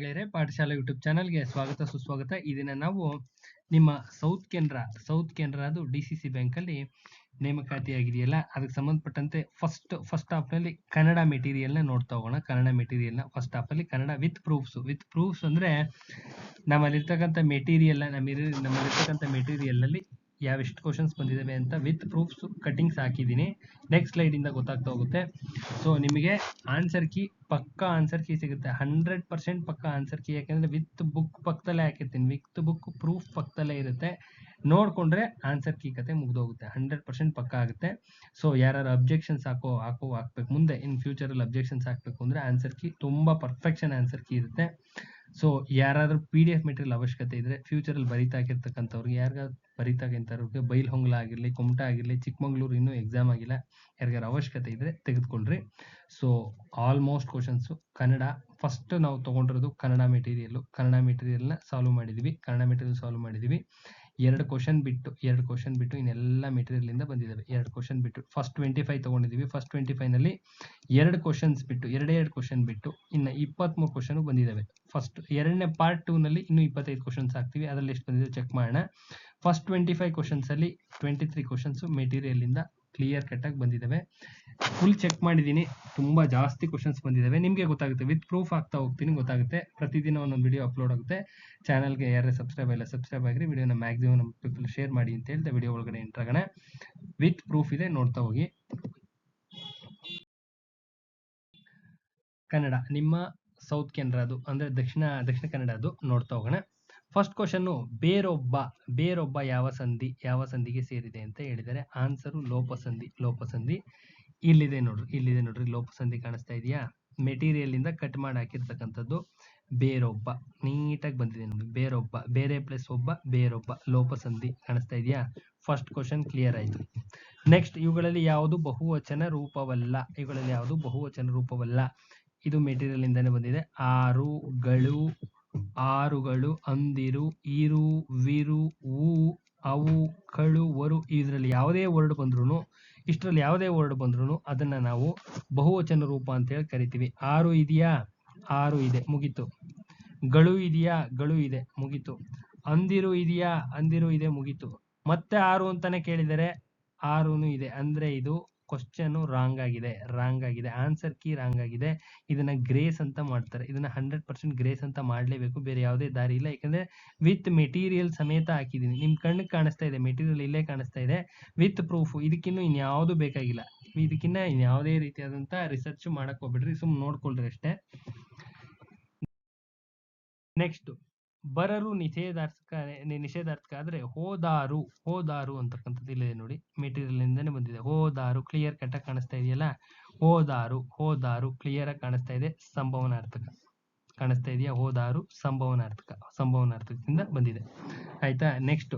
ಗೆಳೆಯರೇ ಪಾಠಶಾಲೆ ಯೂಟ್ಯೂಬ್ ಚಾನಲ್ಗೆ ಸ್ವಾಗತ, ಸುಸ್ವಾಗತ. ಈ ನಾವು ನಿಮ್ಮ ಸೌತ್ ಕೆನರಾ ಸೌತ್ ಕೆನರಾದು ಡಿ ಸಿ ಸಿ ಬ್ಯಾಂಕಲ್ಲಿ ನೇಮಕಾತಿಯಾಗಿದೆಯಲ್ಲ? ಅದಕ್ಕೆ ಸಂಬಂಧಪಟ್ಟಂತೆ ಫಸ್ಟ್ ಫಸ್ಟ್ ಹಾಫ್ನಲ್ಲಿ ಕನ್ನಡ ಮೆಟೀರಿಯಲ್ನ ನೋಡ್ತಾ ಹೋಗೋಣ. ಕನ್ನಡ ಮೆಟೀರಿಯಲ್ನ first ಹಾಫಲ್ಲಿ Kannada with proofs with proofs ಅಂದರೆ ನಮ್ಮಲ್ಲಿರ್ತಕ್ಕಂಥ ಮೆಟೀರಿಯಲ್ನ ನಮ್ಮಿರ ನಮ್ಮಲ್ಲಿರ್ತಕ್ಕಂಥ ಮೆಟೀರಿಯಲ್ನಲ್ಲಿ ಯಾವೆಷ್ಟು ಕ್ವಶನ್ಸ್ ಬಂದಿದ್ದಾವೆ ಅಂತ ವಿತ್ ಪ್ರೂಫ್ಸ್ ಕಟಿಂಗ್ಸ್ ಹಾಕಿದ್ದೀನಿ. ನೆಕ್ಸ್ಟ್ ಸ್ಲೈಡಿಂದ ಗೊತ್ತಾಗ್ತಾ ಹೋಗುತ್ತೆ. ಸೊ ನಿಮಗೆ ಆನ್ಸರ್ ಕೀ ಪಕ್ಕ ಆನ್ಸರ್ ಕೀ ಸಿಗುತ್ತೆ. ಹಂಡ್ರೆಡ್ ಪರ್ಸೆಂಟ್ ಪಕ್ಕ ಆನ್ಸರ್ ಕೀ ಯಾಕೆಂದರೆ ವಿತ್ ಬುಕ್ ಪಕ್ಕದಲ್ಲೇ ಹಾಕಿರ್ತೀನಿ. ವಿತ್ ಬುಕ್ ಪ್ರೂಫ್ ಪಕ್ಕದಲ್ಲೇ ಇರುತ್ತೆ. ನೋಡಿಕೊಂಡ್ರೆ ಆನ್ಸರ್ ಕೀ ಕತೆ ಮುಗ್ದೋಗುತ್ತೆ. ಹಂಡ್ರೆಡ್ ಪರ್ಸೆಂಟ್ ಪಕ್ಕ ಆಗುತ್ತೆ. ಸೊ ಯಾರು ಅಬ್ಜೆಕ್ಷನ್ಸ್ ಹಾಕೋ ಹಾಕೋ, ಹಾಕ್ಬೇಕು. ಮುಂದೆ ಇನ್ ಫ್ಯೂಚರಲ್ಲಿ ಅಬ್ಜೆಕ್ಷನ್ಸ್ ಹಾಕಬೇಕು ಅಂದರೆ ಆನ್ಸರ್ ಕೀ ತುಂಬ ಪರ್ಫೆಕ್ಷನ್ ಆನ್ಸರ್ ಕೀ ಇರುತ್ತೆ. ಸೊ ಯಾರಾದರೂ ಪಿ ಡಿ ಎಫ್ ಮೆಟೀರಿಯಲ್ ಅವಶ್ಯಕತೆ ಇದ್ರೆ ಫ್ಯೂಚರ್ ಅಲ್ಲಿ ಯಾರಿಗಾದ್ರು ಬರಿತಾಗಿಂಥವ್ರಿಗೆ ಬೈಲ್ ಹೊಂಗ್ಲ ಆಗಿರಲಿ, ಕುಮಟಾ ಆಗಿರಲಿ, ಚಿಕ್ಕಮಂಗ್ಳೂರು ಇನ್ನೂ ಎಕ್ಸಾಮ್ ಆಗಿಲ್ಲ ಯಾರಿಗಾರ ಅವಶ್ಯಕತೆ ಇದ್ರೆ ತೆಗೆದುಕೊಳ್ರಿ. So almost questions Kannada first ನಾವು ತಗೊಂಡಿರೋದು ಕನ್ನಡ ಮೆಟೀರಿಯಲ್ ಕನ್ನಡ ಮೆಟೀರಿಯಲ್ನ ಸಾಲ್ವ್ ಮಾಡಿದೀವಿ, ಕನ್ನಡ ಮೆಟೀರಿಯಲ್ ಸಾಲ್ವ್ ಮಾಡಿದ್ದೀವಿ ಎರಡು ಕ್ವಶನ್ ಬಿಟ್ಟು, ಎರಡು ಕ್ವಶನ್ ಬಿಟ್ಟು ಇನ್ನೆಲ್ಲ ಮೆಟೀರಿಯಲಿಂದ ಬಂದಿದ್ದಾವೆ ಎರಡು ಕ್ವಶನ್ ಬಿಟ್ಟು ಫಸ್ಟ್ ಟ್ವೆಂಟಿ ಫೈವ್ ತೊಗೊಂಡಿದ್ದೀವಿ ಫಸ್ಟ್ ಟ್ವೆಂಟಿ ಫೈವ್ನಲ್ಲಿ ಎರಡು ಕ್ವಶನ್ಸ್ ಬಿಟ್ಟು, ಎರಡೇ ಎರಡು ಕ್ವಶನ್ ಬಿಟ್ಟು ಇನ್ನು ಇಪ್ಪತ್ತ್ಮೂರು ಕ್ವಶನ್ ಬಂದಿದ್ದಾವೆ ಫಸ್ಟ್ ಎರಡನೇ ಪಾರ್ಟ್ ಟೂನಲ್ಲಿ ಇನ್ನೂ ಇಪ್ಪತ್ತೈದು ಕ್ವಶನ್ಸ್ ಹಾಕ್ತೀವಿ. ಅದರಲ್ಲಿ ಎಷ್ಟು ಬಂದಿದೆ ಚೆಕ್ ಮಾಡೋಣ. ಫಸ್ಟ್ ಟ್ವೆಂಟಿ ಫೈವ್ ಕ್ವಶನ್ಸಲ್ಲಿ ಟ್ವೆಂಟಿ ತ್ರೀ ಕ್ವಶನ್ಸು ಮೆಟೀರಿಯಲಿಂದ ಕ್ಲಿಯರ್ ಕಟ್ಟಾಗಿ ಬಂದಿದ್ದಾವೆ ಫುಲ್ ಚೆಕ್ ಮಾಡಿದ್ದೀನಿ. ತುಂಬ ಜಾಸ್ತಿ ಕ್ವಶನ್ಸ್ ಬಂದಿದ್ದಾವೆ ನಿಮಗೆ ಗೊತ್ತಾಗುತ್ತೆ. ವಿತ್ ಪ್ರೂಫ್ ಆಗ್ತಾ ಹೋಗ್ತೀನಿ ಗೊತ್ತಾಗುತ್ತೆ. ಪ್ರತಿದಿನ ಒಂದೊಂದು ವಿಡಿಯೋ ಅಪ್ಲೋಡ್ ಆಗುತ್ತೆ. ಚಾನಲ್ಗೆ ಯಾರೇ ಸಬ್ಸ್ಕ್ರೈಬ್ ಇಲ್ಲ ಸಬ್ಸ್ಕ್ರೈಬ್ ಆಗಿರಿ. ವಿಡಿಯೋನ ಮ್ಯಾಕ್ಸಿಮಮ್ ನಮ್ಮ ಪೀಪಲ್ ಶೇರ್ ಮಾಡಿ ಅಂತ ಹೇಳ್ತಾ ವಿಡಿಯೋ ಒಳಗಡೆ ಎಂಟ್ರಾಗಣ ವಿತ್ ಪ್ರೂಫ್ ಇದೆ, ನೋಡ್ತಾ ಹೋಗಿ. ಕನ್ನಡ, ನಿಮ್ಮ ಸೌತ್ ಕೆನರಾದು ಅಂದರೆ ದಕ್ಷಿಣ ದಕ್ಷಿಣ ಕನ್ನಡ ಅದು. ನೋಡ್ತಾ ಹೋಗೋಣ. ಫಸ್ಟ್ ಕ್ವಶನ್ನು ಬೇರೊಬ್ಬ ಬೇರೊಬ್ಬ ಯಾವ ಸಂಧಿ, ಯಾವ ಸಂಧಿಗೆ ಸೇರಿದೆ ಅಂತ ಹೇಳಿದರೆ ಆನ್ಸರು ಲೋಪಸಂಧಿ ಲೋಪಸಂಧಿ ಇಲ್ಲಿದೆ ನೋಡ್ರಿ ಇಲ್ಲಿದೆ ನೋಡ್ರಿ, ಲೋಪಸಂಧಿ ಕಾಣಿಸ್ತಾ ಇದೆಯಾ? ಮೆಟೀರಿಯಲ್ ಇಂದ ಕಟ್ ಮಾಡಿ ಹಾಕಿರ್ತಕ್ಕಂಥದ್ದು ಬೇರೊಬ್ಬ, ನೀಟಾಗಿ ಬಂದಿದೆ ನೋಡಿ, ಬೇರೊಬ್ಬ, ಬೇರೆ ಪ್ಲಸ್ ಒಬ್ಬ, ಬೇರೊಬ್ಬ, ಲೋಪಸಂಧಿ ಕಾಣಿಸ್ತಾ ಇದೆಯಾ? ಫಸ್ಟ್ ಕ್ವಶನ್ ಕ್ಲಿಯರ್ ಆಯಿತು. ನೆಕ್ಸ್ಟ್ ಇವುಗಳಲ್ಲಿ ಯಾವುದು ಬಹುವಚನ ರೂಪವಲ್ಲ, ಇವುಗಳಲ್ಲಿ ಯಾವುದು ಬಹುವಚನ ರೂಪವಲ್ಲ? ಇದು ಮೆಟೀರಿಯಲ್ ಇಂದಾನೆ ಬಂದಿದೆ. ಆರುಗಳು ಆರುಗಳು, ಅಂದಿರು, ಇರು, ವಿರು, ಊ, ಅವು, ಕಳು, ವರು ಇದರಲ್ಲಿ ಯಾವುದೇ ವರ್ಡ್ ಬಂದ್ರು ಇಷ್ಟರಲ್ಲಿ ಯಾವುದೇ ವರ್ಡ್ ಬಂದ್ರು ಅದನ್ನ ನಾವು ಬಹುವಚನ ರೂಪ ಅಂತ ಹೇಳಿ ಕರಿತೀವಿ. ಆರು ಇದೆಯಾ? ಆರು ಇದೆ. ಮುಗಿತು. ಗಳು ಇದೆಯಾ? ಗಳು ಇದೆ. ಮುಗೀತು. ಅಂದಿರು ಇದೆಯಾ? ಅಂದಿರು ಇದೆ. ಮುಗೀತು. ಮತ್ತೆ ಆರು ಅಂತಾನೆ ಕೇಳಿದರೆ ಆರುನು ಇದೆ. ಅಂದ್ರೆ ಇದು ಕ್ವಶನ್ ರಾಂಗ್ ಆಗಿದೆ ರಾಂಗ್ ಆಗಿದೆ ಆನ್ಸರ್ ಕೀ ರಾಂಗ್ ಆಗಿದೆ. ಇದನ್ನ ಗ್ರೇಸ್ ಅಂತ ಮಾಡ್ತಾರೆ. ಇದನ್ನ ಹಂಡ್ರೆಡ್ ಪರ್ಸೆಂಟ್ ಗ್ರೇಸ್ ಅಂತ ಮಾಡಲೇಬೇಕು. ಬೇರೆ ಯಾವುದೇ ದಾರಿ ಇಲ್ಲ. ಯಾಕಂದ್ರೆ ವಿತ್ ಮೆಟೀರಿಯಲ್ ಸಮೇತ ಹಾಕಿದ್ದೀನಿ. ನಿಮ್ ಕಣ್ಣಿಗೆ ಕಾಣಿಸ್ತಾ ಇದೆ. ಮೆಟೀರಿಯಲ್ ಇಲ್ಲೇ ಕಾಣಿಸ್ತಾ ಇದೆ. ವಿತ್ ಪ್ರೂಫ್ ಇದಕ್ಕಿನ್ನೂ ಇನ್ಯಾವುದು ಬೇಕಾಗಿಲ್ಲ. ಇದಕ್ಕಿನ್ನ ಇನ್ಯಾವುದೇ ರೀತಿಯಾದಂತ ರಿಸರ್ಚ್ ಮಾಡಕ್ ಹೋಗ್ಬಿಡ್ರಿ. ಸುಮ್ ನೋಡ್ಕೊಳ್ರಿ ಅಷ್ಟೇ. ನೆಕ್ಸ್ಟ್ ಬರರು ನಿಷೇಧಾರ್ಥಕ ನಿಷೇಧಾರ್ಥಕ ಆದ್ರೆ ಹೋದಾರು ಹೋದಾರು ಅಂತಕ್ಕಂಥದ್ದು ಇಲ್ಲಿದೆ ನೋಡಿ ಮೆಟೀರಿಯಲ್ ಇಂದಾನೆ ಬಂದಿದೆ. ಹೋದಾರು ಕ್ಲಿಯರ್ ಕಟ್ಟಾಗಿ ಕಾಣಿಸ್ತಾ ಇದೆಯಲ್ಲ? ಹೋದಾರು ಹೋದಾರು ಕ್ಲಿಯರ್ ಆಗಿ ಕಾಣಿಸ್ತಾ ಇದೆ ಸಂಭವನಾರ್ಥಕ. ಕಾಣಿಸ್ತಾ ಇದೆಯಾ? ಹೋದಾರು ಸಂಭವನಾರ್ಥಕ, ಸಂಭವನಾರ್ಥಕದಿಂದ ಬಂದಿದೆ. ಆಯ್ತಾ? ನೆಕ್ಸ್ಟ್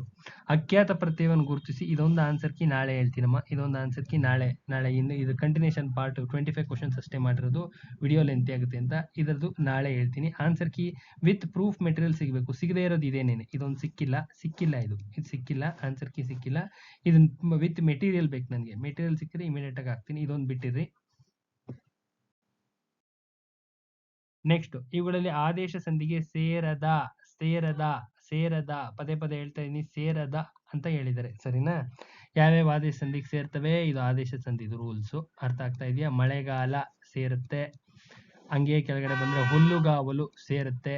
ಅಖ್ಯಾತ ಪ್ರತ್ಯಯವನ್ನು ಗುರುತಿಸಿ. ಇದೊಂದು ಆನ್ಸರ್ ಕಿ ನಾಳೆ ಹೇಳ್ತೀನಮ್ಮ ಇದೊಂದು ಆನ್ಸರ್ ಕಿ ನಾಳೆ ನಾಳೆ ಇನ್ನು ಇದು continuation part twenty five questions ಅಷ್ಟೇ ಮಾಡಿರೋದು. ವಿಡಿಯೋ ಲೆಂತಿ ಆಗುತ್ತೆ ಅಂತ ಇದರದ್ದು ನಾಳೆ ಹೇಳ್ತೀನಿ. Answer key with proof material ಸಿಗಬೇಕು. ಸಿಗದೇ ಇರೋದು ಇದೇನೇನೆ? ಇದೊಂದು ಸಿಕ್ಕಿಲ್ಲ. ಸಿಕ್ಕಿಲ್ಲ ಇದು. ಇದು ಸಿಕ್ಕಿಲ್ಲ. ಆನ್ಸರ್ ಕಿ ಸಿಕ್ಕಿಲ್ಲ. ಇದನ್ನ ವಿತ್ ಮೆಟೀರಿಯಲ್ ಬೇಕು ನನಗೆ. ಮೆಟೀರಿಯಲ್ ಸಿಕ್ಕಿದ್ರೆ ಇಮಿಡಿಯೇಟ್ ಆಗಿ ಹಾಕ್ತೀನಿ. ಇದೊಂದು ಬಿಟ್ಟಿರಿ ನೆಕ್ಸ್ಟ್ ಇವುಗಳಲ್ಲಿ ಆದೇಶ ಸಂಧಿಗೆ ಸೇರದ ಸೇರದ ಸೇರದ ಪದೇ ಪದೇ ಹೇಳ್ತಾ ಇದೀನಿ, ಸೇರದ ಅಂತ ಹೇಳಿದ್ದಾರೆ. ಸರಿನಾ? ಯಾವ್ಯಾವ ಆದೇಶ ಸಂಧಿಗೆ ಸೇರ್ತವೆ? ಇದು ಆದೇಶ ಸಂಧಿ ಇದು ರೂಲ್ಸು ಅರ್ಥ ಆಗ್ತಾ ಇದೆಯಾ? ಮಳೆಗಾಲ ಸೇರುತ್ತೆ, ಹಂಗೆ ಕೆಳಗಡೆ ಬಂದ್ರೆ ಹುಲ್ಲುಗಾವಲು ಸೇರುತ್ತೆ,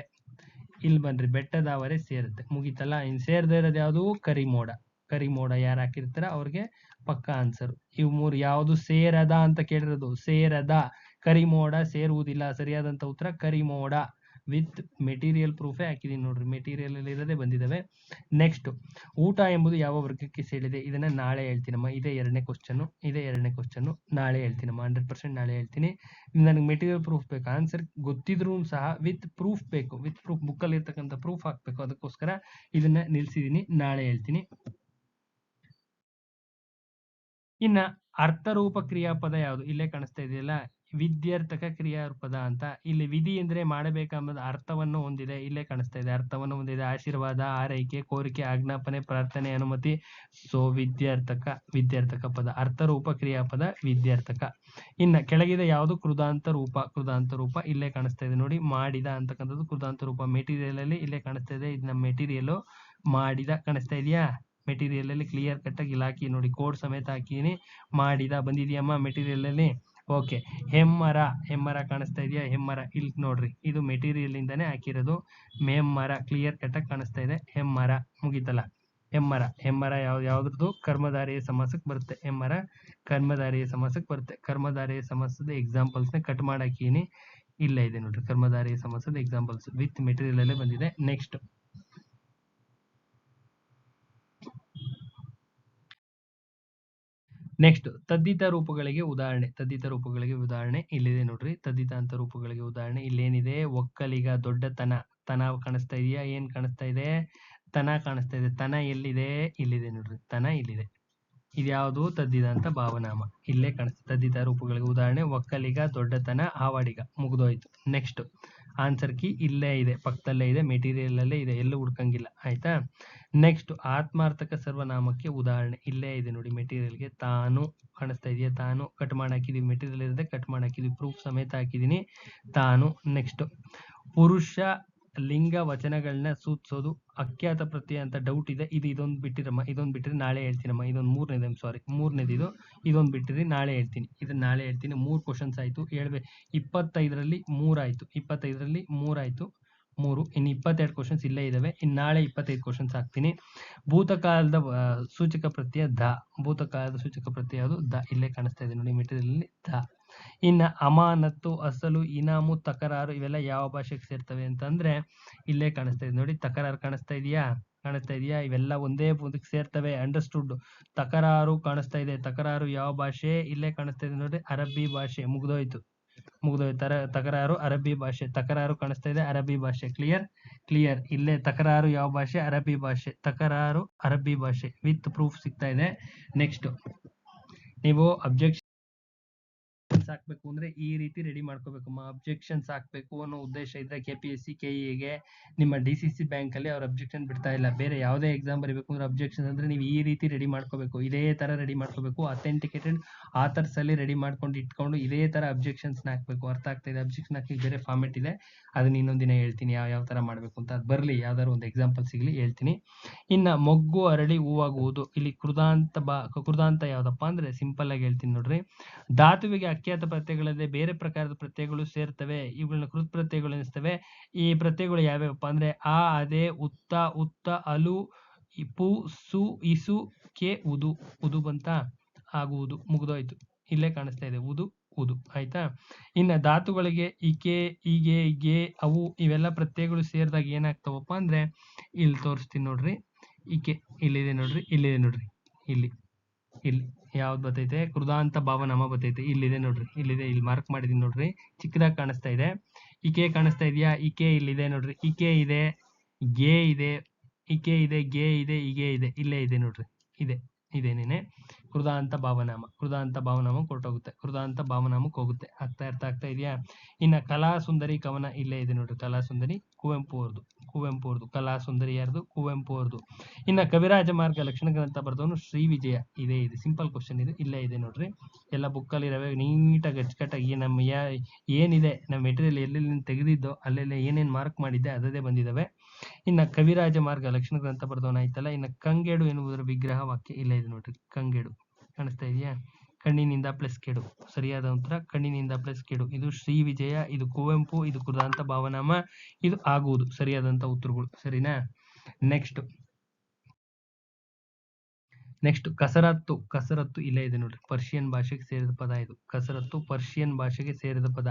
ಇಲ್ಲಿ ಬನ್ರಿ ಬೆಟ್ಟದಾವರೆ ಸೇರುತ್ತೆ. ಮುಗೀತಲ್ಲ? ಇನ್ ಸೇರದೇ ಇರೋದು ಯಾವುದು? ಕರಿಮೋಡ. ಕರಿಮೋಡ ಯಾರು ಹಾಕಿರ್ತಾರ ಅವ್ರಿಗೆ ಪಕ್ಕ ಆನ್ಸರ್ ಇವು ಮೂರು ಯಾವುದು ಸೇರದ ಅಂತ ಕೇಳಿರೋದು, ಸೇರದ. ಕರಿಮೋಡ ಸೇರುವುದಿಲ್ಲ, ಸರಿಯಾದಂತ ಉತ್ತರ ಕರಿಮೋಡ ವಿತ್ ಮೆಟೀರಿಯಲ್ ಪ್ರೂಫೇ ಹಾಕಿದೀನಿ ನೋಡ್ರಿ. ಮೆಟೀರಿಯಲ್ ಅಲ್ಲಿ ಇರೋದೇ ಬಂದಿದ್ದಾವೆ ನೆಕ್ಸ್ಟ್ ಊಟ ಎಂಬುದು ಯಾವ ವರ್ಗಕ್ಕೆ ಸೇರಿದೆ? ಇದನ್ನ ನಾಳೆ ಹೇಳ್ತೀನಮ್ಮ. ಇದೇ ಎರಡನೇ ಕ್ವಶನ್ ಇದೇ ಎರಡನೇ ಕ್ವಶನ್ ನಾಳೆ ಹೇಳ್ತೀನಮ್ಮ. ಹಂಡ್ರೆಡ್ ಪರ್ಸೆಂಟ್ ನಾಳೆ ಹೇಳ್ತೀನಿ. ನನಗೆ ಮೆಟೀರಿಯಲ್ ಪ್ರೂಫ್ ಬೇಕು. ಆನ್ಸರ್ ಗೊತ್ತಿದ್ರೂ ಸಹ ವಿತ್ ಪ್ರೂಫ್ ಬೇಕು. ವಿತ್ ಪ್ರೂಫ್ ಬುಕ್ಕಲ್ಲಿ ಇರ್ತಕ್ಕಂಥ ಪ್ರೂಫ್ ಹಾಕ್ಬೇಕು. ಅದಕ್ಕೋಸ್ಕರ ಇದನ್ನ ನಿಲ್ಸಿದ್ದೀನಿ ನಾಳೆ ಹೇಳ್ತೀನಿ. ಇನ್ನ ಅರ್ಥರೂಪ ಕ್ರಿಯಾಪದ ಯಾವುದು? ಇಲ್ಲೇ ಕಾಣಿಸ್ತಾ ಇದೆಯಲ್ಲ? ವಿದ್ಯಾರ್ಥಕ ಕ್ರಿಯಾಪದ ಅಂತ. ಇಲ್ಲಿ ವಿಧಿ ಅಂದ್ರೆ ಮಾಡಬೇಕೆಂಬ ಅರ್ಥವನ್ನು ಹೊಂದಿದೆ. ಇಲ್ಲೇ ಕಾಣಿಸ್ತಾ ಇದೆ. ಅರ್ಥವನ್ನು ಹೊಂದಿದೆ. ಆಶೀರ್ವಾದ, ಆರೈಕೆ, ಕೋರಿಕೆ, ಆಜ್ಞಾಪನೆ, ಪ್ರಾರ್ಥನೆ, ಅನುಮತಿ. ಸೊ ವಿದ್ಯಾರ್ಥಕ ವಿದ್ಯಾರ್ಥಕ ಪದ. ಅರ್ಥರೂಪ ಕ್ರಿಯಾಪದ, ವಿದ್ಯಾರ್ಥಕ. ಇನ್ನ ಕೆಳಗಿದೆ ಯಾವುದು? ಕೃದಾಂತ ರೂಪ. ಕೃದಾಂತ ರೂಪ ಇಲ್ಲೇ ಕಾಣಿಸ್ತಾ ಇದೆ. ನೋಡಿ, ಮಾಡಿದ ಅಂತಕ್ಕಂಥದ್ದು ಕೃದಾಂತ ರೂಪ. ಮೆಟೀರಿಯಲ್ ಅಲ್ಲಿ ಇಲ್ಲೇ ಕಾಣಿಸ್ತಾ ಇದೆ. ಇದನ್ನ ಮೆಟೀರಿಯಲ್ ಮಾಡಿದ ಕಾಣಿಸ್ತಾ ಇದೆಯಾ? ಮೆಟೀರಿಯಲ್ ಅಲ್ಲಿ ಕ್ಲಿಯರ್ ಕಟ್ ಆಗಿ ಇಲ್ಲಿ ಹಾಕಿ ನೋಡಿ ಕೋಡ್ ಸಮೇತ ಹಾಕೀನಿ, ಮಾಡಿದ ಬಂದಿದೆಯಮ್ಮ ಮೆಟೀರಿಯಲ್ ಅಲ್ಲಿ? ಓಕೆ ಹೆಮ್ಮರ ಹೆಮ್ಮರ ಕಾಣಿಸ್ತಾ ಇದೆಯಾ? ಹೆಮ್ಮರ. ಇಲ್ಲಿ ನೋಡ್ರಿ, ಇದು ಮೆಟೀರಿಯಲ್ ಇಂದಾನೆ ಹಾಕಿರೋದು. ಮೇಮ್ಮರ ಕ್ಲಿಯರ್ ಕಟ್ ಆಗಿ ಕಾಣಿಸ್ತಾ ಇದೆ. ಹೆಮ್ಮರ, ಮುಗೀತಲ್ಲ. ಹೆಮ್ಮರ ಹೆಮ್ಮರ ಯಾವ, ಯಾವ್ದ್ರದ್ದು? ಕರ್ಮಧಾರಿಯ ಸಮಾಸಕ್ಕೆ ಬರುತ್ತೆ. ಹೆಮ್ಮರ, ಕರ್ಮಧಾರಿಯ ಸಮಾಸಕ್ಕೆ ಬರುತ್ತೆ. ಕರ್ಮಧಾರಿಯ ಸಮಸ್ಯದ ಎಕ್ಸಾಂಪಲ್ಸ್ನ ಕಟ್ ಮಾಡಾಕಿನಿ ಇಲ್ಲ ಇದೆ ನೋಡ್ರಿ, ಕರ್ಮಧಾರಿಯ ಸಮಸ್ಯದ ಎಕ್ಸಾಂಪಲ್ಸ್ ವಿತ್ ಮೆಟೀರಿಯಲ್ ಅಲ್ಲೇ ಬಂದಿದೆ. ನೆಕ್ಸ್ಟ್ ನೆಕ್ಸ್ಟ್ ತದ್ದಿತ ರೂಪಗಳಿಗೆ ಉದಾಹರಣೆ, ತದ್ದಿತ ರೂಪಗಳಿಗೆ ಉದಾಹರಣೆ ಇಲ್ಲಿದೆ ನೋಡ್ರಿ. ತದ್ದಿತಾಂತ ರೂಪಗಳಿಗೆ ಉದಾಹರಣೆ ಇಲ್ಲೇನಿದೆ? ಒಕ್ಕಲಿಗ ದೊಡ್ಡತನ ತನ ಕಾಣಿಸ್ತಾ ಇದೆಯಾ? ಏನ್ ಕಾಣಿಸ್ತಾ ಇದೆ? ತನ ಕಾಣಿಸ್ತಾ ಇದೆ. ತನ ಎಲ್ಲಿದೆ? ಇಲ್ಲಿದೆ ನೋಡ್ರಿ. ತನ ಇಲ್ಲಿದೆ. ಇದ್ಯಾವುದು ತದ್ದಿದಂತ ಭಾವನಾಮ. ಇಲ್ಲೇ ಕಾಣಿಸ್ತದೆ ತದ್ದಿತ ರೂಪಗಳಿಗೆ ಉದಾಹರಣೆ, ಒಕ್ಕಲಿಗ ದೊಡ್ಡತನ ಆವಾಡಿಗ. ಮುಗಿದೋಯ್ತು. ನೆಕ್ಸ್ಟ್ ಆನ್ಸರ್ ಕಿ ಇಲ್ಲೇ ಇದೆ, ಪಕ್ಕದಲ್ಲೇ ಇದೆ ಮೆಟೀರಿಯಲ್ ಅಲ್ಲೇ ಇದೆ, ಎಲ್ಲೂ ಹುಡ್ಕಂಗಿಲ್ಲ, ಆಯ್ತಾ? ನೆಕ್ಸ್ಟ್ ಆತ್ಮಾರ್ಥಕ ಸರ್ವನಾಮಕ್ಕೆ ಉದಾಹರಣೆ, ಇಲ್ಲೇ ಇದೆ ನೋಡಿ ಮೆಟೀರಿಯಲ್ಗೆ ತಾನು ಕಾಣಿಸ್ತಾ ಇದೆಯಾ? ತಾನು ಕಟ್ ಮಾಡಿ ಹಾಕಿದೀವಿ ಮೆಟೀರಿಯಲ್ ಇರದೆ ಕಟ್ ಮಾಡಿ ಹಾಕಿದೀವಿ ಪ್ರೂಫ್ ಸಮೇತ ಹಾಕಿದೀನಿ, ತಾನು ನೆಕ್ಸ್ಟ್ ಪುರುಷ ಲಿಂಗ ವಚನಗಳನ್ನ ಸೂಚಿಸೋದು ಅಖ್ಯಾತ ಪ್ರತ್ಯಯ ಅಂತ ಡೌಟ್ ಇದೆ. ಇದು ಇದೊಂದು ಬಿಟ್ಟಿರಮ್ಮ, ಇದೊಂದು ಬಿಟ್ಟರೆ ನಾಳೆ ಹೇಳ್ತೀನಮ್ಮ. ಇದೊಂದು ಮೂರನೇದು ಸಾರಿ ಮೂರನೇದು ಇದು. ಇದೊಂದು ಬಿಟ್ಟಿರಿ ನಾಳೆ ಹೇಳ್ತೀನಿ. ಇದನ್ನ ನಾಳೆ ಹೇಳ್ತೀನಿ. ಮೂರು ಕ್ವಶನ್ಸ್ ಆಯಿತು. ಹೇಳ್ಬೇಕು ಇಪ್ಪತ್ತೈದರಲ್ಲಿ ಮೂರಾಯಿತು. ಇಪ್ಪತ್ತೈದರಲ್ಲಿ ಮೂರಾಯ್ತು. ಮೂರು, ಇನ್ನು ಇಪ್ಪತ್ತೆರಡು ಕ್ವಶನ್ಸ್ ಇಲ್ಲೇ ಇದಾವೆ. ಇನ್ನು ನಾಳೆ ಇಪ್ಪತ್ತೈದು ಕ್ವಶನ್ಸ್ ಹಾಕ್ತೀನಿ. ಭೂತಕಾಲದ ಸೂಚಕ ಪ್ರತ್ಯಯ ದ. ಭೂತಕಾಲದ ಸೂಚಕ ಪ್ರತ್ಯಯ ಅದು ದ. ಇಲ್ಲೇ ಕಾಣಿಸ್ತಾ ಇದೆ ನೋಡಿ ಮೆಟೀರಿಯಲ್ ದ. ಇನ್ನು ಅಮಾನತ್ತು, ಅಸಲು, ಇನಾಮು, ತಕರಾರು ಇವೆಲ್ಲ ಯಾವ ಭಾಷೆಗೆ ಸೇರ್ತವೆ ಅಂತಂದ್ರೆ ಇಲ್ಲೇ ಕಾಣಿಸ್ತಾ ಇದೆ ನೋಡಿ. ತಕರಾರು ಕಾಣಿಸ್ತಾ ಇದೆಯಾ? ಕಾಣಿಸ್ತಾ ಇದೆಯಾ? ಇವೆಲ್ಲ ಒಂದೇ ಒಂದಕ್ಕೆ ಸೇರ್ತವೆ. ಅಂಡರ್ಸ್ಟುಡ್ ತಕರಾರು ಕಾಣಿಸ್ತಾ ಇದೆ. ತಕರಾರು ಯಾವ ಭಾಷೆ? ಇಲ್ಲೇ ಕಾಣಿಸ್ತಾ ಇದೆ ನೋಡಿ. ಅರಬ್ಬಿ ಭಾಷೆ ಮುಗ್ದೋಯ್ತು. ಮುಗ್ದೋಯ್ತು ತರ, ತಕರಾರು ಅರಬ್ಬಿ ಭಾಷೆ, ತಕರಾರು ಕಾಣಿಸ್ತಾ ಇದೆ, ಅರಬ್ಬಿ ಭಾಷೆ ಕ್ಲಿಯರ್ ಕ್ಲಿಯರ್ ಇಲ್ಲೇ ತಕರಾರು ಯಾವ ಭಾಷೆ? ಅರಬ್ಬಿ ಭಾಷೆ, ತಕರಾರು ಅರಬ್ಬಿ ಭಾಷೆ ವಿತ್ ಪ್ರೂಫ್ ಸಿಗ್ತಾ ಇದೆ. ನೆಕ್ಸ್ಟ್ ನೀವು ಅಬ್ಜೆಕ್ಷನ್ ಹಾಕ್ಬೇಕು ಅಂದ್ರೆ ಈ ರೀತಿ ರೆಡಿ ಮಾಡ್ಕೋಬೇಕಮ್ಮ ಅಬ್ಜೆಕ್ಷನ್ಸ್ ಹಾಕ್ಬೇಕು ಅನ್ನೋ ಉದ್ದೇಶ ಇದ್ರೆ ಕೆ ಪಿ ಎಸ್ ಸಿ ಗೆ ನಿಮ್ಮ ಡಿ ಸಿ ಸಿ ಬ್ಯಾಂಕ್ ಅಲ್ಲಿ ಅವ್ರ ಅಬ್ಜೆಕ್ಷನ್ ಬಿಡ್ತಾ ಇಲ್ಲ. ಬೇರೆ ಯಾವುದೇ ಎಕ್ಸಾಮ್ ಬರಬೇಕು ಅಂದ್ರೆ ಅಬ್ಜೆಕ್ಷನ್ ಅಂದ್ರೆ ನೀವು ಈ ರೀತಿ ರೆಡಿ ಮಾಡ್ಕೋಬೇಕು. ಇದೇ ತರ ರೆಡಿ ಮಾಡ್ಕೋಬೇಕು. ಅಥೆಂಟಿಕೇಟೆಡ್ ಆಥರ್ಸ್ ಅಲ್ಲಿ ರೆಡಿ ಮಾಡ್ಕೊಂಡು ಇಟ್ಕೊಂಡು ಇದೇ ತರ ಅಬ್ಜೆಕ್ಷನ್ಸ್ ಹಾಕ್ಬೇಕು. ಅರ್ಥ ಆಗ್ತಾ ಇದೆ? ಅಬ್ಜೆಕ್ಷನ್ ಹಾಕಿ ಬೇರೆ ಫಾರ್ಮೆಟ್ ಇದೆ. ಅದನ್ನ ಇನ್ನೊಂದಿನ ಹೇಳ್ತೀನಿ. ಯಾವ ಯಾವ ತರ ಮಾಡ್ಬೇಕು ಅಂತ ಅದು ಬರ್ಲಿ. ಯಾವ್ದಾದ್ರು ಒಂದು ಎಕ್ಸಾಂಪಲ್ ಸಿಗ್ಲಿ ಹೇಳ್ತೀನಿ. ಇನ್ನ ಮೊಗ್ಗು, ಅರಳಿ ಹೂವಾಗುವುದು ಇಲ್ಲಿ ಕೃದಾಂತ ಬಾ, ಕೃದಾಂತ ಯಾವ್ದಪ್ಪ ಅಂದ್ರೆ ಸಿಂಪಲ್ ಆಗಿ ಹೇಳ್ತೀನಿ ನೋಡ್ರಿ. ಧಾತುವಿಗೆ ಅಖ್ಯಾತ ಪ್ರತ್ಯಯಗಳಲ್ಲದೆ ಬೇರೆ ಪ್ರಕಾರದ ಪ್ರತ್ಯಯಗಳು ಸೇರ್ತವೆ, ಇವುಗಳನ್ನ ಕೃತ್ ಪ್ರತ್ಯಯಗಳು ಎನಿಸ್ತವೆ. ಈ ಪ್ರತ್ಯಯಗಳು ಯಾವ್ಯಾವಪ್ಪ ಅಂದ್ರೆ ಆ, ಅದೇ, ಉತ್ತ ಉತ್ತ, ಅಲು ಇಪು ಸು, ಇಸು, ಕೆ, ಉದು ಉದು ಬಂತ ಆಗುವುದು ಮುಗಿದೋಯ್ತು. ಇಲ್ಲೇ ಕಾಣಿಸ್ತಾ ಇದೆ. ಉದು ಉದು. ಆಯ್ತಾ? ಇನ್ನ ಧಾತುಗಳಿಗೆ ಇಕೆ ಹೀಗೆ ಗೆ, ಅವು, ಇವೆಲ್ಲ ಪ್ರತ್ಯಯಗಳು ಸೇರಿದಾಗ ಏನಾಗ್ತಾವಪ್ಪ ಅಂದ್ರೆ ಇಲ್ಲಿ ತೋರಿಸ್ತೀನಿ ನೋಡ್ರಿ. ಇಕೆ, ಇಲ್ಲಿದೆ ನೋಡ್ರಿ ಇಲ್ಲಿದೆ ನೋಡ್ರಿ. ಇಲ್ಲಿ ಇಲ್ಲಿ. ಯಾವ್ದು ಬತೈತೆ ಕೃದಾಂತ ಭಾವನಾಮ ಬತೈತೆ ಇಲ್ಲಿದೆ ನೋಡ್ರಿ. ಇಲ್ಲಿದೆ. ಇಲ್ಲಿ ಮಾರ್ಕ್ ಮಾಡಿದೀನಿ ನೋಡ್ರಿ. ಚಿಕ್ಕದಾಗಿ ಕಾಣಿಸ್ತಾ ಇದೆ. ಇಕೆ ಕಾಣಿಸ್ತಾ ಇದೆಯಾ? ಇಕೆ ಇಲ್ಲಿದೆ ನೋಡ್ರಿ. ಇಕೆ ಇದೆ. ಗೆ ಇದೆ. ಇಕೆ ಇದೆ. ಗೆ ಇದೆ. ಇಗೆ ಇದೆ. ಇಲ್ಲೇ ಇದೆ ನೋಡ್ರಿ. ಇದೆ. ಇದೇನೇನೆ ಕೃದಾಂತ ಭಾವನಾಮ. ಕೃದಾಂತ ಭಾವನಾಮ ಕೊಟ್ಟೋಗುತ್ತೆ. ಕೃದಾಂತ ಭಾವನಾಮಕ್ಕೆ ಹೋಗುತ್ತೆ. ಆಗ್ತಾ ಇರ್ತಾ, ಆಗ್ತಾ ಇದೆಯಾ? ಇನ್ನ ಕಲಾ ಸುಂದರಿ ಕವನ ಇಲ್ಲೇ ಇದೆ ನೋಡ್ರಿ. ಕಲಾ ಸುಂದರಿ ಕುವೆಂಪು ಅವ್ರದ್ದು ಕುವೆಂಪು ಅವ್ರದ್ದು ಕಲಾ ಸುಂದರಿ ಯಾರ್ದು ಕುವೆಂಪು ಅವ್ರದ್ದು ಇನ್ನ ಕವಿರಾಜ ಮಾರ್ಗ ಲಕ್ಷಣ ಗ್ರಂಥ ಬರೆದವನು ಶ್ರೀ ವಿಜಯ. ಇದೆ ಇದೆ. ಸಿಂಪಲ್ ಕ್ವಶನ್ ಇದು. ಇಲ್ಲೇ ಇದೆ ನೋಡ್ರಿ. ಎಲ್ಲ ಬುಕ್ಕಲ್ಲಿ ಇರವೆ ನೀಟಾಗಿ ಅಚ್ಚುಕಟ್ಟಾಗಿ ನಮ್ಮ ಯಾ, ಏನಿದೆ, ನಮ್ಮ ಮೆಟೀರಿಯಲ್ ಎಲ್ಲೆಲ್ಲಿ ತೆಗೆದಿದ್ದೋ, ಅಲ್ಲೆಲ್ಲ ಏನೇನು ಮಾರ್ಕ್ ಮಾಡಿದ್ದೆ, ಅದದೇ ಬಂದಿದ್ದಾವೆ. ಇನ್ನ ಕವಿರಾಜ ಮಾರ್ಗ ಲಕ್ಷಣ ಗ್ರಂಥ ಬರೆದವನ ಆಯ್ತಲ್ಲ ಇನ್ನ ಕಂಗೇಡು ಎನ್ನುವುದರ ವಿಗ್ರಹ ವಾಕ್ಯ ಇಲ್ಲ ಇದೆ ನೋಡ್ರಿ. ಕಂಗೇಡು. ಕಾಣಿಸ್ತಾ ಇದೆಯಾ? ಕಣ್ಣಿನಿಂದ ಪ್ಲಸ್ ಕೆಡು. ಸರಿಯಾದ ಉತ್ತರ, ಕಣ್ಣಿನಿಂದ ಪ್ಲಸ್ ಕೆಡು. ಇದು ಶ್ರೀ ವಿಜಯ, ಇದು ಕುವೆಂಪು, ಇದು ಕೃದಾಂತ ಭಾವನಾಮ, ಇದು ಆಗುವುದು. ಸರಿಯಾದಂತ ಉತ್ತರಗಳು. ಸರಿನಾ? ನೆಕ್ಸ್ಟ್ ನೆಕ್ಸ್ಟ್ ಕಸರತ್ತು ಕಸರತ್ತು ಇಲ್ಲೇ ಇದೆ ನೋಡ್ರಿ. ಪರ್ಷಿಯನ್ ಭಾಷೆಗೆ ಸೇರಿದ ಪದ ಇದು. ಕಸರತ್ತು ಪರ್ಷಿಯನ್ ಭಾಷೆಗೆ ಸೇರಿದ ಪದ.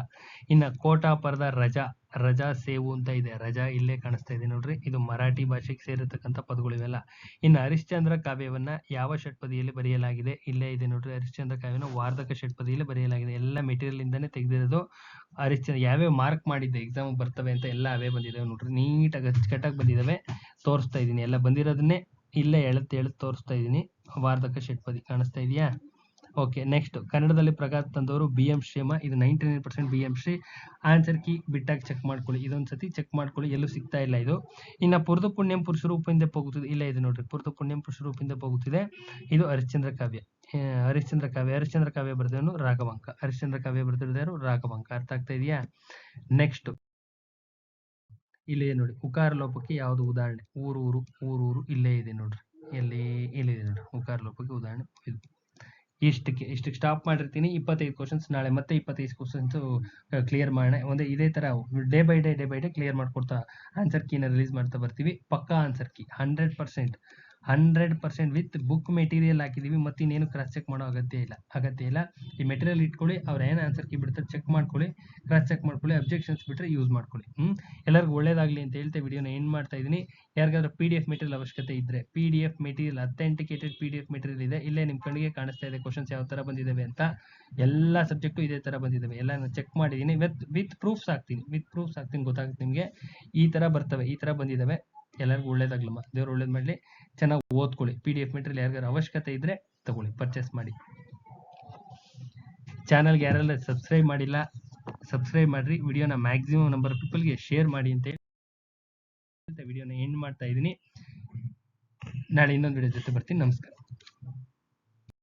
ಇನ್ನ ಕೋಟಾ ಪರದ ರಜಾ ರಜಾ ಸೇವು ಅಂತ ಇದೆ. ರಜಾ ಇಲ್ಲೇ ಕಾಣಿಸ್ತಾ ಇದೆ ನೋಡ್ರಿ. ಇದು ಮರಾಠಿ ಭಾಷೆಗೆ ಸೇರಿರ್ತಕ್ಕಂಥ ಪದಗಳು ಇವೆಲ್ಲ. ಇನ್ನು ಹರಿಶ್ಚಂದ್ರ ಕಾವ್ಯವನ್ನ ಯಾವ ಷಟ್ಪದಿಯಲ್ಲಿ ಬರೆಯಲಾಗಿದೆ? ಇಲ್ಲೇ ಇದೆ ನೋಡ್ರಿ. ಹರಿಶ್ಚಂದ್ರ ಕಾವ್ಯನ ವಾರ್ಧಕ ಷಟ್ಪದಿಯಲ್ಲಿ ಬರೆಯಲಾಗಿದೆ. ಎಲ್ಲ ಮೆಟೀರಿಯಲ್ ಇಂದಾನೆ ತೆಗೆದಿರೋದು ಹರಿಶ್ಚಂದ್ರ, ಯಾವ್ಯಾವ ಮಾರ್ಕ್ ಮಾಡಿದ್ದೆ ಎಕ್ಸಾಮ್ ಬರ್ತವೆ ಅಂತ ಎಲ್ಲ ಅವೇ ಬಂದಿದ್ದಾವೆ ನೋಡ್ರಿ. ನೀಟಾಗಿ ಅಚ್ಚುಕಟ್ಟಾಗಿ ಬಂದಿದ್ದಾವೆ ತೋರಿಸ್ತಾ ಇದ್ದೀನಿ ಎಲ್ಲ ಬಂದಿರೋದನ್ನೇ ಇಲ್ಲೇ ಎಳತ್ ಎಳತ್ ತೋರಿಸ್ತಾ ಇದೀನಿ. ವಾರ್ಧಕ ಷಟ್ಪದಿ ಕಾಣಿಸ್ತಾ ಇದೆಯಾ? ಓಕೆ ನೆಕ್ಸ್ಟ್ ಕನ್ನಡದಲ್ಲಿ ಪ್ರಗಾತ್ ತಂದವರು ಬಿ ಎಂ ಶ್ರೀಮ. ಇದು ninety nine percent B M Shri. Answer key ಬಿಟ್ಟಾಗಿ check ಮಾಡ್ಕೊಳ್ಳಿ. ಇದೊಂದು ಸತಿ ಚೆಕ್ ಮಾಡ್ಕೊಳ್ಳಿ. ಎಲ್ಲೂ ಸಿಗ್ತಾ ಇಲ್ಲ ಇದು. ಇನ್ನು ಪುರದ ಪುಣ್ಯಂ ಪುರುಷ ರೂಪದಿಂದ ಹೋಗುತ್ತಿದೆ ಇಲ್ಲ ಇದು ನೋಡ್ರಿ. ಪುರದ ಪುಣ್ಯಂ ಪುರುಷ ರೂಪದಿಂದ ಹೋಗುತ್ತಿದೆ ಇದು ಹರಿಶ್ಚಂದ್ರ ಕಾವ್ಯ. ಹರಿಶ್ಚಂದ್ರ ಕಾವ್ಯ. ಹರಿಶ್ಚಂದ್ರ ಕಾವ್ಯ ಬರೆದವನು ರಾಘವಂಕ. ಹರಿಶ್ಚಂದ್ರ ಕಾವ್ಯ ಬರೆದಿರೋದು ರಾಘವಂಕ. ಅರ್ಥ ಆಗ್ತಾ ಇದೆಯಾ? ನೆಕ್ಸ್ಟ್ ಇಲ್ಲಿ ನೋಡಿ. ಉಕಾರ ಲೋಪಕ್ಕೆ ಯಾವುದು ಉದಾಹರಣೆ? ಊರೂರು ಊರೂರು ಇಲ್ಲೇ ಇದೆ ನೋಡ್ರಿ. ಎಲ್ಲಿ ಇಲ್ಲಿದೆ ನೋಡ್ರಿ. ಉಕಾರ ಲೋಪಕ್ಕೆ ಉದಾಹರಣೆ ಇದು. ಇಷ್ಟಕ್ಕೆ ಇಷ್ಟಕ್ಕೆ ಸ್ಟಾಪ್ ಮಾಡಿರ್ತೀನಿ. ಇಪ್ಪತ್ತೈದು ಕ್ವಶನ್ಸ್ ನಾಳೆ ಮತ್ತೆ ಇಪ್ಪತ್ತೈದು ಕ್ವಶನ್ಸ್ ಕ್ಲಿಯರ್ ಮಾಡೋಣ. ಒಂದೇ ಇದೇ ತರ day by day day by day clear ಮಾಡ್ಕೊಡ್ತಾ answer ಕೀನ ರಿಲೀಸ್ ಮಾಡ್ತಾ ಬರ್ತೀವಿ. ಪಕ್ಕಾ answer key hundred percent hundred percent with book material ಹಾಕಿದೀವಿ ಮತ್ತೆ ಇನ್ನೇನು ಕ್ರಾಸ್ ಚೆಕ್ ಮಾಡೋ ಅಗತ್ಯ ಇಲ್ಲ. ಅಗತ್ಯ ಇಲ್ಲ. ಈ ಮೆಟೀರಿಯಲ್ ಇಟ್ಕೊಳ್ಳಿ, ಅವ್ರು ಏನು ಆನ್ಸರ್ ಕಿ ಬಿಡ್ತಾರೆ ಚೆಕ್ ಮಾಡ್ಕೊಳ್ಳಿ ಕ್ರಾಸ್ ಚೆಕ್ ಮಾಡ್ಕೊಳ್ಳಿ ಅಬ್ಜೆಕ್ಷನ್ಸ್ ಬಿಟ್ಟರೆ ಯೂಸ್ ಮಾಡ್ಕೊಳ್ಳಿ. ಹ್ಞೂ ಎಲ್ಲರಿಗೂ ಒಳ್ಳೇದಾಗಲಿ ಅಂತ ಹೇಳ್ತಾ ವಿಡಿಯೋನ ಎಂಡ್ ಮಾಡ್ತಾ ಇದ್ದೀನಿ. ಯಾರಿಗಾದ್ರೂ ಪಿ ಡಿ ಎಫ್ ಮೆಟೀರಿಯಲ್ ಅವಶ್ಯಕತೆ ಇದ್ದರೆ P D F material authenticated P D F material ಇದೆ. ಇಲ್ಲೇ ನಿಮ್ಮ ಕಣ್ಣಿಗೆ ಕಾಣಿಸ್ತಾ ಇದೆ ಕ್ವಶನ್ಸ್ ಯಾವ ಥರ ಬಂದಿದ್ದಾವೆ ಅಂತ. ಎಲ್ಲ ಸಬ್ಜೆಕ್ಟು ಇದೇ ಥರ ಬಂದಿದ್ದಾವೆ ಎಲ್ಲ ನಾನು ಚೆಕ್ ಮಾಡಿದ್ದೀನಿ ವಿತ್ ವಿತ್ ಪ್ರೂಫ್ಸ್ ಹಾಕ್ತೀನಿ. ವಿತ್ ಪ್ರೂಫ್ಸ್ ಹಾಕ್ತೀನಿ ಗೊತ್ತಾಗುತ್ತೆ ನಿಮಗೆ. ಈ ಥರ ಬರ್ತವೆ, ಈ ಥರ ಬಂದಿದ್ದಾವೆ ಎಲ್ಲರಿಗೂ ಒಳ್ಳೇದಾಗ್ಲಮ್ಮ ದೇವ್ರು ಒಳ್ಳೇದು ಮಾಡಲಿ. ಚೆನ್ನಾಗಿ ಓದ್ಕೊಳ್ಳಿ. ಪಿ ಡಿ ಎಫ್ ಮೆಟೀರಿಯಲ್ ಯಾರಿಗಾರು ಅವಶ್ಯಕತೆ ಇದ್ರೆ ತಗೊಳ್ಳಿ. ಪರ್ಚೇಸ್ ಮಾಡಿ. ಚಾನಲ್ಗೆ ಯಾರೆಲ್ಲ ಸಬ್ಸ್ಕ್ರೈಬ್ ಮಾಡಿಲ್ಲ ಸಬ್ಸ್ಕ್ರೈಬ್ ಮಾಡ್ರಿ. ವಿಡಿಯೋನ ಮ್ಯಾಕ್ಸಿಮಮ್ ನಂಬರ್ ಪೀಪಲ್ಗೆ ಶೇರ್ ಮಾಡಿ ಅಂತ ಹೇಳಿ. ವಿಡಿಯೋನ ಎಂಡ್ ಮಾಡ್ತಾ ಇದ್ದೀನಿ. ನಾಳೆ ಇನ್ನೊಂದು ವಿಡಿಯೋ ಜೊತೆ ಬರ್ತೀನಿ. ನಮಸ್ಕಾರ.